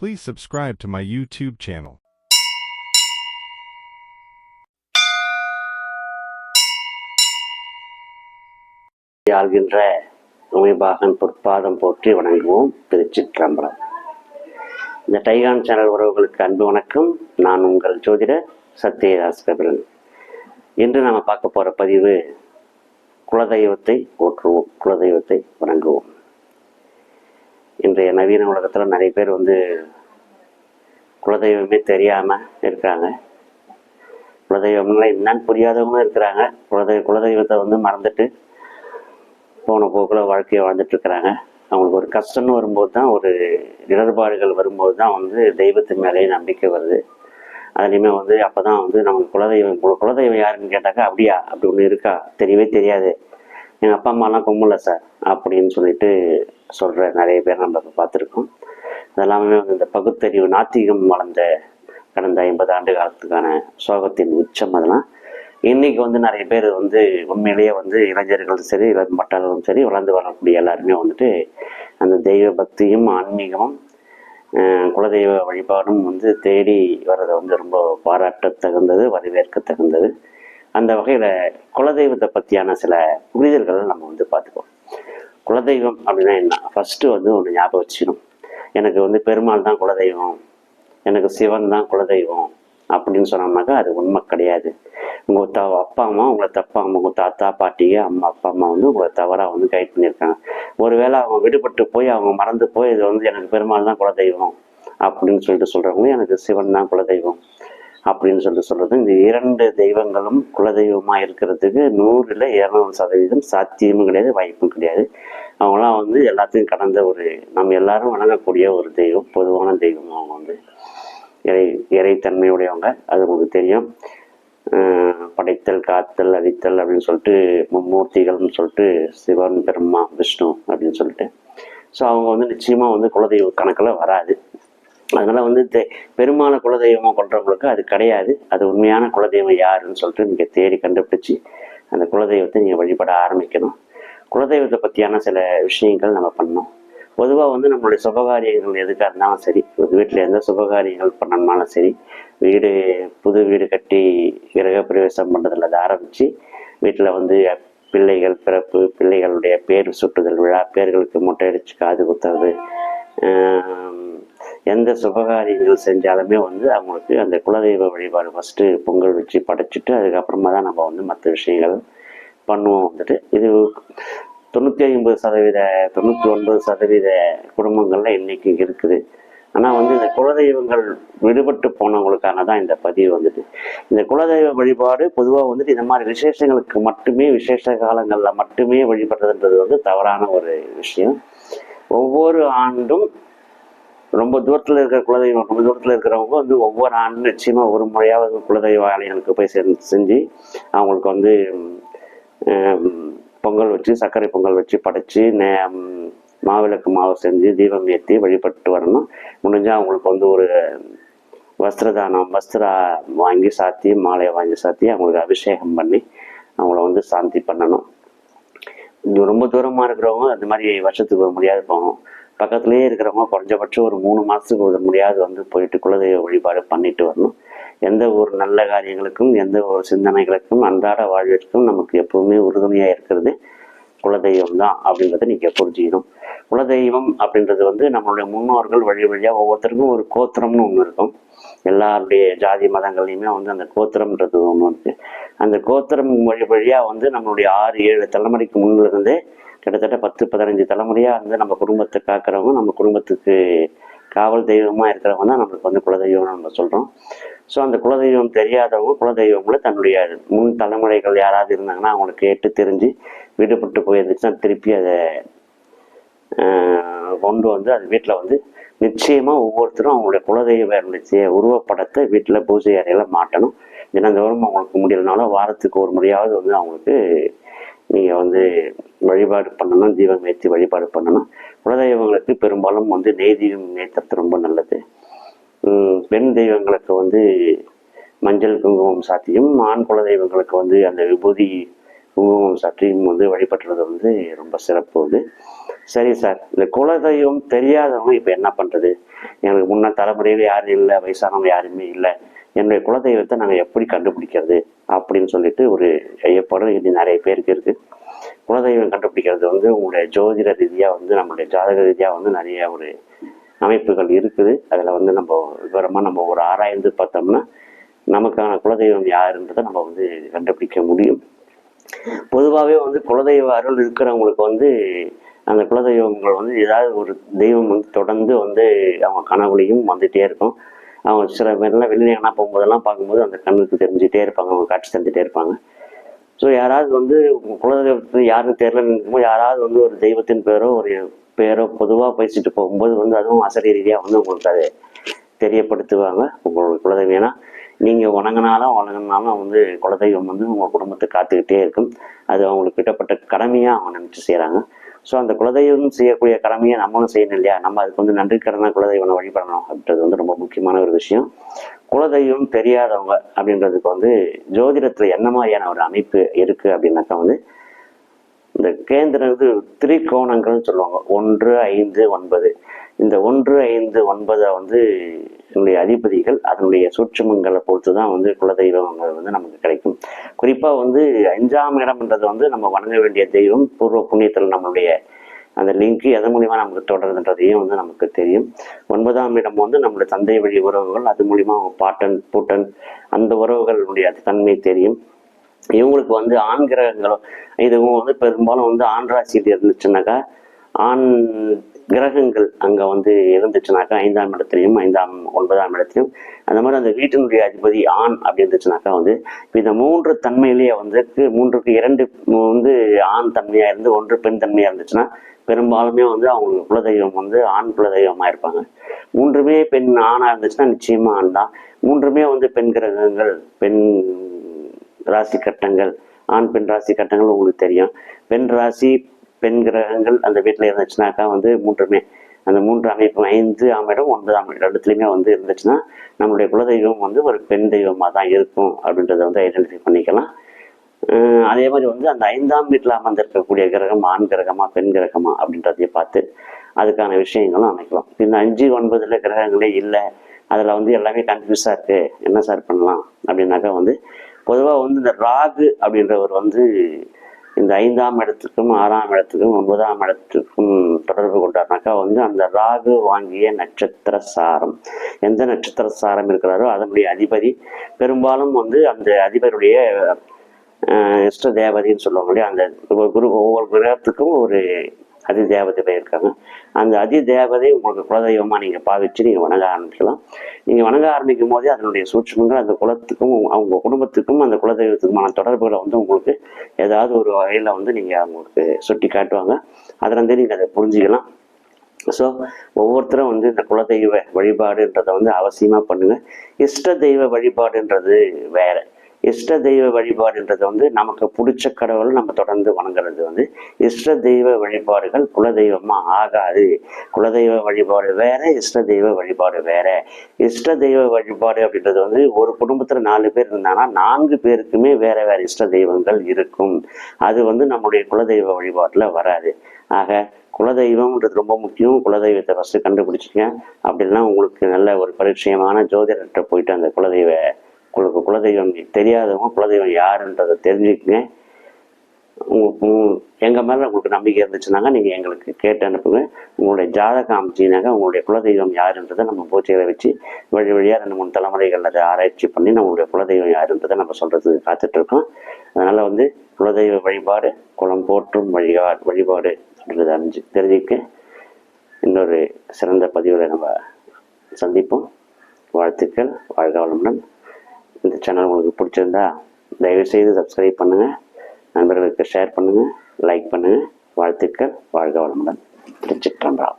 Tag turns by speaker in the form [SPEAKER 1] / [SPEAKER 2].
[SPEAKER 1] Please subscribe to my YouTube channel.
[SPEAKER 2] ஆள்கின்ற Umaibagan பொற்பாதம் போற்றி வணங்குவோம். திருச்சிற்றம்பலம். இந்த டைகான் சேனல் உறவுகளுக்கு அன்பு வணக்கம். நான் உங்கள் ஜோதிடர் சத்யதாஸ் கபிரன் இன்று நம்ம பார்க்க போகிற பதிவு குலதெய்வத்தை போற்றுவோம் குலதெய்வத்தை வணங்குவோம். இன்றைய நவீன உலகத்தில் நிறைய பேர் வந்து குலதெய்வமே தெரியாமல் இருக்கிறாங்க. குலதெய்வம்லாம் என்னன்னு புரியாதவங்களும் இருக்கிறாங்க. குலதெய்வ குலதெய்வத்தை வந்து மறந்துட்டு போன போக்கில் வாழ்க்கையை வாழ்ந்துட்டுருக்கிறாங்க அவங்களுக்கு ஒரு கஷ்டம்னு வரும்போது தான் ஒரு இடர்பாடுகள் வரும்போது தான் வந்து தெய்வத்து மேலேயே நம்பிக்கை வருது. அதுலேயுமே வந்து அப்போ தான் வந்து நமக்கு குலதெய்வம் குலதெய்வம் யாருன்னு கேட்டாக்கா அப்படியா? அப்படி ஒன்று இருக்கா? தெரியவே தெரியாது. எங்கள் அப்பா அம்மாலாம் கும்பல சார் அப்படின்னு சொல்லிட்டு சொல்கிற நிறைய பேர் நம்ம இப்போ பார்த்துருக்கோம். அதெல்லாமே வந்து இந்த பகுத்தறிவு நாத்திகம் வளர்ந்த கடந்த ஐம்பது ஆண்டு காலத்துக்கான சோகத்தின் உச்சம் அதெல்லாம். இன்னைக்கு வந்து நிறைய பேர் வந்து உண்மையிலேயே வந்து இளைஞர்களும் சரி இளம் பட்டாளரும் சரி வளர்ந்து வரக்கூடிய எல்லாருமே வந்துட்டு அந்த தெய்வ பக்தியும் ஆன்மீகமும் குலதெய்வ வழிபாடும் வந்து தேடி வர்றதை வந்து ரொம்ப பாராட்ட தகுந்தது வரவேற்க தகுந்தது அந்த வகையில் குலதெய்வத்தை பற்றியான சில புரிதல்களை நம்ம வந்து பார்த்துக்கோம் குலதெய்வம் அப்படின்னா என்ன? ஃபஸ்ட்டு வந்து ஒன்று ஞாபகம் வச்சுக்கணும். எனக்கு வந்து பெருமாள் தான் குலதெய்வம். எனக்கு சிவன் தான் குலதெய்வம் அப்படின்னு சொன்னோம்னாக்கா அது உண்மை கிடையாது. உங்கள் த அப்பா அம்மா உங்களை தப்பா அம்மா உங்கள் தாத்தா பாட்டி அம்மா அப்பா அம்மா வந்து உங்களை தவறாக வந்து கைட் பண்ணியிருக்காங்க. ஒருவேளை அவங்க விடுபட்டு போய் அவங்க மறந்து போய் இது வந்து எனக்கு பெருமாள் தான் குலதெய்வம் அப்படின்னு சொல்லிட்டு சொல்கிறவங்க எனக்கு சிவன் தான் குலதெய்வம். அப்படின்னு சொல்லிட்டு சொல்கிறது இந்த இரண்டு தெய்வங்களும் குலதெய்வமாக இருக்கிறதுக்கு நூறில் இரநூறு சதவீதம் சாத்தியமும் கிடையாது வாய்ப்பும் கிடையாது. அவங்களாம் வந்து எல்லாத்தையும் கடந்த ஒரு நம்ம எல்லாரும் வணங்கக்கூடிய ஒரு தெய்வம் பொதுவான தெய்வம் அவங்க வந்து. இறை இறைத்தன்மையுடையவங்க அது உங்களுக்கு தெரியும். படைத்தல் காத்தல் அழித்தல் அப்படின்னு சொல்லிட்டு மும்மூர்த்திகள்னு சொல்லிட்டு சிவன் பிரம்மா விஷ்ணு அப்படின்னு சொல்லிட்டு. ஸோ அவங்க வந்து நிச்சயமாக வந்து குலதெய்வ கணக்கில் வராது. அதனால் வந்து தெ- பெருமான குலதெய்வமாக கொண்டவங்களுக்கு அது கிடையாது. அது உண்மையான குலதெய்வம் யாருன்னு சொல்லிட்டு நீங்கள் தேடி கண்டுபிடிச்சி அந்த குலதெய்வத்தை நீங்கள் வழிபட ஆரம்பிக்கணும். குலதெய்வத்தை பற்றியான சில விஷயங்கள் நம்ம பண்ணோம் பொதுவாக வந்து நம்மளுடைய சுபகாரியங்கள் எதுக்காக இருந்தாலும் சரி ஒரு வீட்டில் எந்த சுபகாரியங்கள் பண்ணணும்னாலும் சரி வீடு புது வீடு கட்டி கிரகப்பிரவேசம் பண்ணுறதுல ஆரம்பித்து வீட்டில் வந்து பிள்ளைகள் பிறப்பு பிள்ளைகளுடைய பேர் சுட்டுதல் விழா பேர்களுக்கு மொட்டை அடித்து காது குத்துறது எந்த சுபகாரியங்கள் செஞ்சாலுமே வந்து அவங்களுக்கு அந்த குலதெய்வ வழிபாடு ஃபஸ்ட்டு பொங்கல் வச்சு படைச்சிட்டு அதுக்கப்புறமா தான் நம்ம வந்து மற்ற விஷயங்கள் பண்ணுவோம் வந்துட்டு. இது தொண்ணூற்றி ஐம்பது சதவீத தொண்ணூற்றி ஒன்பது சதவீத குடும்பங்களில் இன்னைக்கு இருக்குது. ஆனால் வந்து இந்த குலதெய்வங்கள் விடுபட்டு போனவங்களுக்கான தான் இந்த பதிவு வந்துட்டு. இந்த குலதெய்வ வழிபாடு பொதுவாக வந்துட்டு இந்த மாதிரி விசேஷங்களுக்கு மட்டுமே விசேஷ காலங்களில் மட்டுமே வழிபடுறதுன்றது வந்து தவறான ஒரு விஷயம். ஒவ்வொரு ஆண்டும் ரொம்ப தூரத்தில் இருக்கிற குலதெய்வம் ரொம்ப தூரத்தில் இருக்கிறவங்க வந்து ஒவ்வொரு ஆண்டும் நிச்சயமாக ஒரு முறையாவது குலதெய்வ ஆலயங்களுக்கு போய் செஞ்சு செஞ்சு அவங்களுக்கு வந்து பொங்கல் வச்சு சர்க்கரை பொங்கல் வச்சு படைச்சு நே மாவிளக்கு மாவு செஞ்சு தீபம் ஏற்றி வழிபட்டு வரணும். முடிஞ்சால் அவங்களுக்கு வந்து ஒரு வஸ்திரதானம் வஸ்திரா வாங்கி சாத்தி மாலையை வாங்கி சாத்தி அவங்களுக்கு அபிஷேகம் பண்ணி அவங்கள வந்து சாந்தி பண்ணணும். ரொம்ப தூரமாக இருக்கிறவங்க அந்த மாதிரி வருஷத்துக்கு ஒரு முடியாது போகணும். பக்கத்துலேயே இருக்கிறவங்க குறைஞ்சபட்சம் ஒரு மூணு மாதத்துக்கு ஒரு முடியாது வந்து போயிட்டு குலதெய்வ வழிபாடு பண்ணிட்டு வரணும். எந்த ஒரு நல்ல காரியங்களுக்கும் எந்த ஒரு சிந்தனைகளுக்கும் அன்றாட வாழ்விற்கும் நமக்கு எப்பவுமே உறுதுணையாக இருக்கிறது குலதெய்வம் தான் அப்படின்றத நீங்கள் புரிஞ்சுக்கணும். குலதெய்வம் அப்படின்றது வந்து நம்மளுடைய முன்னோர்கள் வழி வழியாக ஒவ்வொருத்தருக்கும் ஒரு கோத்திரம்னு ஒன்று இருக்கும். எல்லாருடைய ஜாதி மதங்கள்லையுமே வந்து அந்த கோத்திரம்ன்றது ஒன்று இருக்குது அந்த கோத்திரம் வழி வழியாக வந்து நம்மளுடைய ஆறு ஏழு தலைமுறைக்கு முன்னிலிருந்தே கிட்டத்தட்ட பத்து பதினஞ்சு தலைமுறையாக வந்து நம்ம குடும்பத்தை காக்கிறவங்க நம்ம குடும்பத்துக்கு காவல் தெய்வமாக இருக்கிறவங்க தான் நம்மளுக்கு வந்து குலதெய்வம்னு நம்ம சொல்கிறோம் ஸோ அந்த குலதெய்வம் தெரியாதவங்க குலதெய்வங்களை தன்னுடைய முன் தலைமுறைகள் யாராவது இருந்தாங்கன்னா அவங்களை கேட்டு தெரிஞ்சு விடுபட்டு போயிருந்துச்சுன்னா திருப்பி அதை கொண்டு வந்து அது வீட்டில் வந்து நிச்சயமாக ஒவ்வொருத்தரும் அவங்களுடைய குலதெய்வனுடைய உருவப்படத்தை வீட்டில் பூஜை அறையில் மாட்டணும். தினந்தோறும் அவங்களுக்கு முடியலனாலும் வாரத்துக்கு ஒரு முறையாவது வந்து அவங்களுக்கு நீங்கள் வந்து வழிபாடு பண்ணணும் தீபம் ஏற்றி வழிபாடு பண்ணணும். குலதெய்வங்களுக்கு பெரும்பாலும் வந்து நெய் தீபம் ஏற்றுறது ரொம்ப நல்லது. பெண் தெய்வங்களுக்கு வந்து மஞ்சள் குங்குமம் சாத்தியும் ஆண் குல தெய்வங்களுக்கு வந்து அந்த விபூதி குங்குமம் சாற்றியும் வந்து வழிபடுறது வந்து ரொம்ப சிறப்பு வந்து சரி சார் இந்த குலதெய்வம் தெரியாதவங்க இப்போ என்ன பண்ணுறது எனக்கு முன்ன தலைமுறையில் யாரும் இல்லை வயசானவங்க யாருமே இல்லை. என்னுடைய குலதெய்வத்தை நாங்கள் எப்படி கண்டுபிடிக்கிறது அப்படின்னு சொல்லிட்டு ஒரு ஐயப்பாடு இது நிறைய பேருக்கு இருக்குது குலதெய்வம் கண்டுபிடிக்கிறது வந்து உங்களுடைய ஜோதிட ரீதியாக வந்து நம்மளுடைய ஜாதக ரீதியாக வந்து நிறைய ஒரு அமைப்புகள் இருக்குது. அதில் வந்து நம்ம விவரமாக நம்ம ஒரு ஆராய்ந்து பார்த்தோம்னா நமக்கான குலதெய்வம் யாருன்றதை நம்ம வந்து கண்டுபிடிக்க முடியும். பொதுவாகவே வந்து குலதெய்வ அருள் இருக்கிறவங்களுக்கு வந்து அந்த குலதெய்வங்கள் வந்து ஏதாவது ஒரு தெய்வம் வந்து தொடர்ந்து வந்து அவங்க கனவுலையும் வந்துட்டே இருக்கும். அவங்க சில பேர்லாம் வெளியே போகும்போதெல்லாம் பார்க்கும்போது அந்த கண்ணுக்கு தெரிஞ்சுட்டே இருப்பாங்க அவங்க காட்சி தந்துட்டே இருப்பாங்க. ஸோ யாராவது வந்து குலதெய்வத்துக்கு குலதெய்வத்து யாருன்னு தெரியலன்னு யாராவது வந்து ஒரு தெய்வத்தின் பேரோ ஒரு பேரோ பொதுவாக பேசிட்டு போகும்போது வந்து அதுவும் அசரி ரீதியாக வந்து உங்களுக்கு அதை தெரியப்படுத்துவாங்க உங்களோட குலதெய்வம். ஏன்னா நீங்கள் வணங்கினாலும் வணங்கினாலும் வந்து குலதெய்வம் வந்து உங்கள் குடும்பத்தை காத்துக்கிட்டே இருக்கும். அது அவங்களுக்கு கிட்டப்பட்ட கடமையாக அவங்க நினச்சி செய்கிறாங்க ஸோ அந்த குலதெய்வம் செய்யக்கூடிய கடமையை நம்மளும் செய்யணும் இல்லையா? நம்ம அதுக்கு வந்து நன்றி கடனாக குலதெய்வனை வழிபடணும் அப்படின்றது வந்து ரொம்ப முக்கியமான ஒரு விஷயம். குலதெய்வம் தெரியாதவங்க அப்படின்றதுக்கு வந்து ஜோதிடத்தில் என்ன மாதிரியான ஒரு அமைப்பு இருக்குது அப்படின்னாக்கா வந்து இந்த கேந்திரம் இது திரிகோணங்கள்னு சொல்லுவாங்க. ஒன்று ஐந்து ஒன்பது. இந்த ஒன்று ஐந்து ஒன்பதை வந்து என்னுடைய அதிபதிகள் அதனுடைய சூட்சமங்களை பொறுத்து தான் வந்து குலதெய்வங்கள் வந்து நமக்கு கிடைக்கும். குறிப்பாக வந்து அஞ்சாம் இடம்ன்றது வந்து நம்ம வணங்க வேண்டிய தெய்வம் பூர்வ புண்ணியத்தில் நம்மளுடைய அந்த லிங்க்கு எதன் மூலிமா நமக்கு தொடருதுன்றதையும் வந்து நமக்கு தெரியும். ஒன்பதாம் இடம் வந்து நம்மளுடைய தந்தை வழி உறவுகள் அது மூலிமா பாட்டன் பூட்டன் அந்த உறவுகளுடைய தன்மை தெரியும். இவங்களுக்கு வந்து ஆண் கிரகங்களோ இதுவும் வந்து பெரும்பாலும் வந்து ஆண் ராசியில் இருந்துச்சுனாக்கா ஆண் கிரகங்கள் அங்கே வந்து இருந்துச்சுனாக்கா ஐந்தாம் இடத்துலையும் ஐந்தாம் ஒன்பதாம் இடத்துலையும் அந்த மாதிரி அந்த வீட்டினுடைய அதிபதி ஆண் அப்படி இருந்துச்சுனாக்கா வந்து இந்த மூன்று தன்மையிலேயே வந்து மூன்றுக்கு இரண்டு வந்து ஆண் தன்மையாக இருந்து ஒன்று பெண் தன்மையாக இருந்துச்சுன்னா பெரும்பாலுமே வந்து அவங்களுக்கு குலதெய்வம் வந்து ஆண் குலதெய்வமாக இருப்பாங்க. மூன்றுமே பெண் ஆணாக இருந்துச்சுன்னா நிச்சயமா ஆண் தான். மூன்றுமே வந்து பெண் கிரகங்கள் பெண் ராசி கட்டங்கள் ஆண் பெண் ராசி கட்டங்கள் உங்களுக்கு தெரியும். பெண் ராசி பெண் கிரகங்கள் அந்த வீட்டில் இருந்துச்சுனாக்கா வந்து மூன்றுமே. அந்த மூன்று அமைப்பு ஐந்து ஆம் ஒன்பதாம் இடம் இடத்துலையுமே வந்து இருந்துச்சுன்னா நம்மளுடைய குலதெய்வம் வந்து ஒரு பெண் தெய்வமாக தான் இருக்கும் அப்படின்றத வந்து ஐடென்டிஃபை பண்ணிக்கலாம். அதே மாதிரி வந்து அந்த ஐந்தாம் வீட்டில் அமர்ந்திருக்கக்கூடிய கிரகம் ஆண் கிரகமா பெண் கிரகமா அப்படின்றதையும் பார்த்து அதுக்கான விஷயங்களும் அமைக்கலாம். இந்த அஞ்சு ஒன்பதுல கிரகங்களே இல்லை. அதில் வந்து எல்லாமே கன்ஃபியூஸாக இருக்குது என்ன சார் பண்ணலாம்? அப்படின்னாக்கா வந்து பொதுவாக வந்து இந்த ராகு அப்படின்றவர் வந்து இந்த ஐந்தாம் இடத்துக்கும் ஆறாம் இடத்துக்கும் ஒன்பதாம் இடத்துக்கும் தொடர்பு கொண்டார்னாக்கா வந்து அந்த ராகு வாங்கிய நட்சத்திர சாரம். எந்த நட்சத்திர சாரம் இருக்கிறாரோ அதனுடைய அதிபதி. பெரும்பாலும் வந்து அந்த அதிபருடைய இஷ்ட தேவதைன்னு சொல்லுவாங்க இல்லையா? அந்த குரு ஒவ்வொரு கிரகத்துக்கும் ஒரு அதி தேவதை இருக்காங்க அந்த அதி தேவதை உங்களுக்கு குலதெய்வமாக நீங்கள் பாவிச்சு நீங்கள் வணங்க ஆரம்பிக்கலாம். நீங்கள் வணங்க ஆரம்பிக்கும் போதே அதனுடைய சூட்சமங்கள் அந்த குலத்துக்கும் அவங்க குடும்பத்துக்கும் அந்த குலதெய்வத்துக்குமான தொடர்புகளை வந்து உங்களுக்கு ஏதாவது ஒரு வகையில் வந்து நீங்கள் அவங்களுக்கு சுட்டி காட்டுவாங்க. அதிலிருந்தே நீங்கள் அதை புரிஞ்சுக்கலாம். ஸோ ஒவ்வொருத்தரும் வந்து இந்த குலதெய்வ வழிபாடுன்றதை வந்து அவசியமாக பண்ணுங்கள் இஷ்ட தெய்வ வழிபாடுன்றது வேறு. இஷ்ட தெய்வ வழிபாடுன்றது வந்து நமக்கு பிடிச்ச கடவுள் நம்ம தொடர்ந்து வணங்குறது வந்து இஷ்ட தெய்வ வழிபாடுகள் குலதெய்வமா ஆகாது. குலதெய்வ வழிபாடு வேற இஷ்ட தெய்வ வழிபாடு வேற. இஷ்ட தெய்வ வழிபாடு அப்படின்றது வந்து ஒரு குடும்பத்துல நாலு பேர் இருந்தாங்கன்னா நான்கு பேருக்குமே வேற வேற இஷ்ட தெய்வங்கள் இருக்கும். அது வந்து நம்முடைய குலதெய்வ வழிபாட்டுல வராது. ஆக குலதெய்வம்ன்றது ரொம்ப முக்கியம். குலதெய்வத்தை ஃபஸ்ட்டு கண்டுபிடிச்சிங்க அப்படின்னா உங்களுக்கு நல்ல ஒரு பரிச்சயமான ஜோதிடர்கிட்ட போயிட்டு அந்த குலதெய்வ உங்களுக்கு குலதெய்வம் தெரியாதவங்க குலதெய்வம் யாருன்றதை தெரிஞ்சுக்கங்க உங்களுக்கு எங்கள் மேலே உங்களுக்கு நம்பிக்கை இருந்துச்சுனாங்க நீங்கள் எங்களுக்கு கேட்டு அனுப்புங்க. உங்களுடைய ஜாதகம் அமைச்சினாங்க உங்களுடைய குலதெய்வம் யாருன்றதை நம்ம பூஜைகளை வச்சு வழி வழியாக ரெண்டு மூணு தலைமுறைகள் அதை ஆராய்ச்சி பண்ணி நம்மளுடைய குலதெய்வம் யாருன்றதை நம்ம சொல்கிறதுக்கு காத்துட்ருக்கோம் அதனால் வந்து குலதெய்வ வழிபாடு குளம் போற்றும் வழிபாடு வழிபாடு அப்படின்றத அறிஞ்சு தெரிஞ்சுக்க. இன்னொரு சிறந்த பதிவில் நம்ம சந்திப்போம். வாழ்த்துக்கள். வாழ்க வளமுடன். இந்த சேனல் உங்களுக்கு பிடிச்சிருந்தா தயவுசெய்து சப்ஸ்கிரைப் பண்ணுங்கள் நண்பர்களுக்கு ஷேர் பண்ணுங்கள் லைக் பண்ணுங்கள் வாழ்த்துக்கள். வாழ்க வளமுடன். திருச்சிற்றம்பலம்.